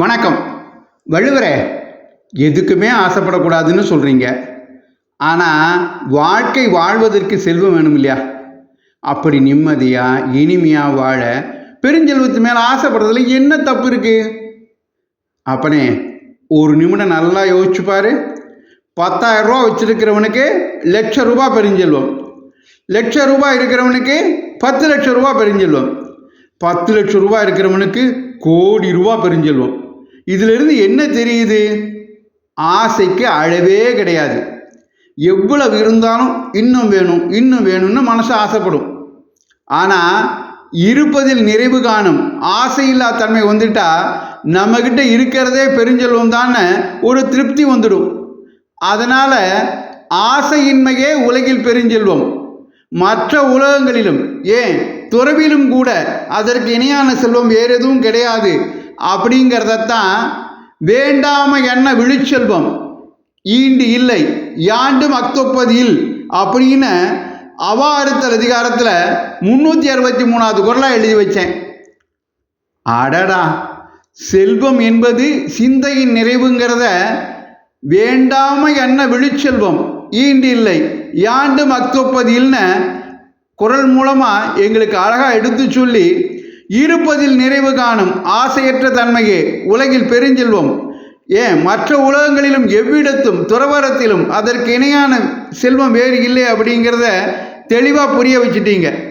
வணக்கம். வள்ளுவரே எதுக்குமே ஆசைப்படக்கூடாதுன்னு சொல்கிறீங்க ஆனால் வாழ்க்கை வாழ்வதற்கு செல்வம் வேணும் இல்லையா? அப்படி நிம்மதியாக இனிமையாக வாழ பெருஞ்செல்வத்து மேலே ஆசைப்படுறதுல என்ன தப்பு இருக்குது அப்பனே ஒரு நிமிடம் நல்லா யோசிச்சுப்பார் பாரு. பத்தாயிரம் ரூபா வச்சிருக்கிறவனுக்கு லட்ச ரூபா பெருஞ்செல்வம். லட்ச ரூபாய் இருக்கிறவனுக்கு பத்து லட்ச ரூபா பெருஞ்செல்வம். பத்து லட்ச ரூபா இருக்கிறவனுக்கு கோடி ரூபா பெருஞ்செல்வம். இதிலிருந்து என்ன தெரியுது? ஆசைக்கு அளவே கிடையாது. எவ்வளவு இருந்தாலும் இன்னும் வேணும் இன்னும் வேணும்னு மனசு ஆசைப்படும். ஆனால் இருப்பதில் நிறைவு காணும் ஆசையில்லா தன்மை வந்துட்டா நம்மக்கிட்ட இருக்கிறதே பெருஞ்செல்வம் தானே ஒரு திருப்தி வந்துடும். அதனால் ஆசையின்மையே உலகில் பெருஞ்செல்வம். மற்ற உலகங்களிலும் ஏன் துறவிலும் கூட அதற்கு இணையான செல்வம் வேறு எதுவும் கிடையாது. அப்படிங்கிறதத்தான் வேண்டாம என்ன விழிச்செல்வம்? ஈண்டு இல்லை. யாண்டும் அக்தொப்பதில் அப்படின்னு அவா அறுத்தல் அதிகாரத்தில் முந்நூற்றி அறுபத்தி மூணாவது குரலாக எழுதி வச்சேன். அடடா! செல்வம் என்பது சிந்தையின் நிறைவுங்கிறத வேண்டாம என்ன விழிச்செல்வம்? ஈண்டு இல்லை. யாண்டும் அக்தொப்பதில்னு குரல் மூலமாக எங்களுக்கு அழகாக எடுத்து சொல்லி இருப்பதில் நிறைவு காணும் ஆசையற்ற தன்மையே உலகில் பெருஞ்செல்வம். ஏன்? மற்ற உலகங்களிலும் எவ்விடத்தும் துறவரத்திலும் அதற்கு இணையான செல்வம் வேறு இல்லை அப்படிங்கிறத தெளிவாக புரிய வச்சுட்டீங்க.